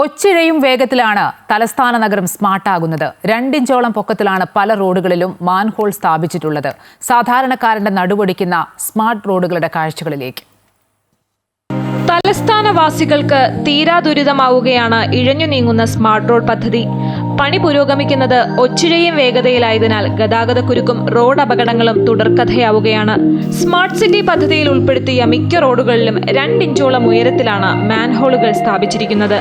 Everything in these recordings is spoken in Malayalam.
ഒച്ചിഴയും വേഗത്തിലാണ് തലസ്ഥാന നഗരം സ്മാർട്ടാകുന്നത്. രണ്ടിഞ്ചോളം പൊക്കത്തിലാണ് പല റോഡുകളിലും മാൻഹോൾ സ്ഥാപിച്ചിട്ടുള്ളത്. സാധാരണക്കാരന്റെ നടുപൊടിക്കുന്ന സ്മാർട്ട് റോഡുകളുടെ കാഴ്ചകളിലേക്ക്. തലസ്ഥാനവാസികൾക്ക് തീരാ ദുരിതമാവുകയാണ് ഇഴഞ്ഞു നീങ്ങുന്ന സ്മാർട്ട് റോഡ് പദ്ധതി. പണി പുരോഗമിക്കുന്നത് ഒച്ചിഴയും വേഗതയിലായതിനാൽ ഗതാഗതക്കുരുക്കും റോഡ് അപകടങ്ങളും തുടർക്കഥയാവുകയാണ്. സ്മാർട്ട് സിറ്റി പദ്ധതിയിൽ ഉൾപ്പെടുത്തിയ മിക്ക റോഡുകളിലും രണ്ടിഞ്ചോളം ഉയരത്തിലാണ് മാൻഹോളുകൾ സ്ഥാപിച്ചിരിക്കുന്നത്.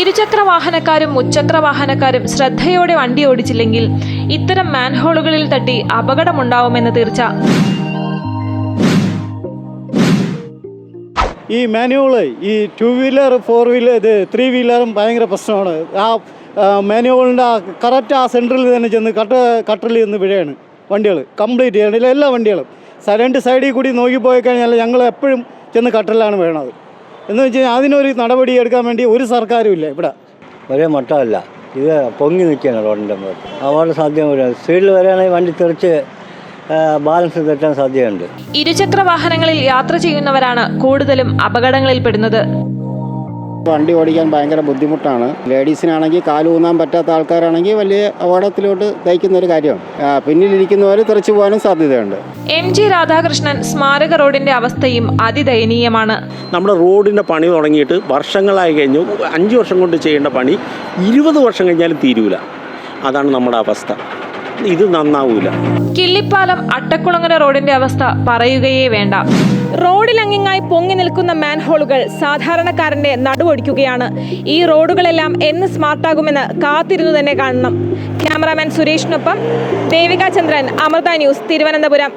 ഇരുചക്ര വാഹനക്കാരും മുച്ചക്ര വാഹനക്കാരും ശ്രദ്ധയോടെ വണ്ടി ഓടിച്ചില്ലെങ്കിൽ ഇത്തരം മാൻഹോളുകളിൽ തട്ടി അപകടമുണ്ടാവുമെന്ന് തീർച്ച. ഈ മാനുവൾ ഈ ടു വീലർ ഫോർ വീലർ ഇത് ത്രീ വീലറും ഭയങ്കര പ്രശ്നമാണ്. ആ മാനുവലിന്റെ ആ കറക്റ്റ് ആ സെന്ററിൽ തന്നെ ചെന്ന് കട്ട കട്ടറിൽ ചെന്ന് വീഴാണ് വണ്ടികൾ കംപ്ലീറ്റ് ചെയ്യണില്ല എല്ലാ വണ്ടികളും. സൈലന്റ് സൈഡിൽ കൂടി നോക്കി പോയി കഴിഞ്ഞാൽ ഞങ്ങൾ എപ്പോഴും ചെന്ന് കട്ടറിലാണ് വീണത്. എന്ന് വെച്ച് കഴിഞ്ഞാൽ അതിനൊരു നടപടി എടുക്കാൻ വേണ്ടി ഒരു സർക്കാരും ഇല്ല ഇവിടെ. ഒരേ മട്ടമല്ല. ഇത് പൊങ്ങി നിൽക്കുകയാണ് റോഡിന്റെ മുഖത്ത് അപകട സാധ്യത വരും സ്പീഡിൽ വരികയാണെങ്കിൽ വണ്ടി തെറിച്ച് ബാലൻസ് തെറ്റാൻ സാധ്യതയുണ്ട്. ഇരുചക്ര വാഹനങ്ങളിൽ യാത്ര ചെയ്യുന്നവരാണ് കൂടുതലും അപകടങ്ങളിൽപ്പെടുന്നത്. വണ്ടി ഓടിക്കാൻ ഭയങ്കര ബുദ്ധിമുട്ടാണ്. ലേഡീസിനാണെങ്കിൽ കാലൂന്നാൻ പറ്റാത്ത ആൾക്കാരാണെങ്കിൽ വലിയ അപകടത്തിലോട്ട് തയ്ക്കുന്ന ഒരു കാര്യമാണ്. പിന്നിലിരിക്കുന്നവർ തെറിച്ചു പോകാനും സാധ്യതയുണ്ട്. എം ജി രാധാകൃഷ്ണൻ സ്മാരക റോഡിന്റെ അവസ്ഥയും അതിദയനീയമാണ്. നമ്മുടെ റോഡിന്റെ പണി തുടങ്ങിയിട്ട് വർഷങ്ങളായി കഴിഞ്ഞു. അഞ്ച് വർഷം കൊണ്ട് ചെയ്യേണ്ട പണി ഇരുപത് വർഷം കഴിഞ്ഞാലും തീരൂല. അതാണ് നമ്മുടെ അവസ്ഥ. ഇത് നന്നാവൂല. കിള്ളിപ്പാലം അട്ടക്കുളങ്ങര റോഡിന്റെ അവസ്ഥ പറയുകയേ വേണ്ട. റോഡിലങ്ങിങ്ങായി പൊങ്ങി നിൽക്കുന്ന മാൻഹോളുകൾ സാധാരണക്കാരന്റെ നടുവൊടിക്കുകയാണ്. ഈ റോഡുകളെല്ലാം എന്ന് സ്മാർട്ടാകുമെന്ന് കാത്തിരുന്നു തന്നെ കാണണം. ക്യാമറാമാൻ സുരേഷിനൊപ്പം ദേവിക ചന്ദ്രൻ അമൃത ന്യൂസ് തിരുവനന്തപുരം.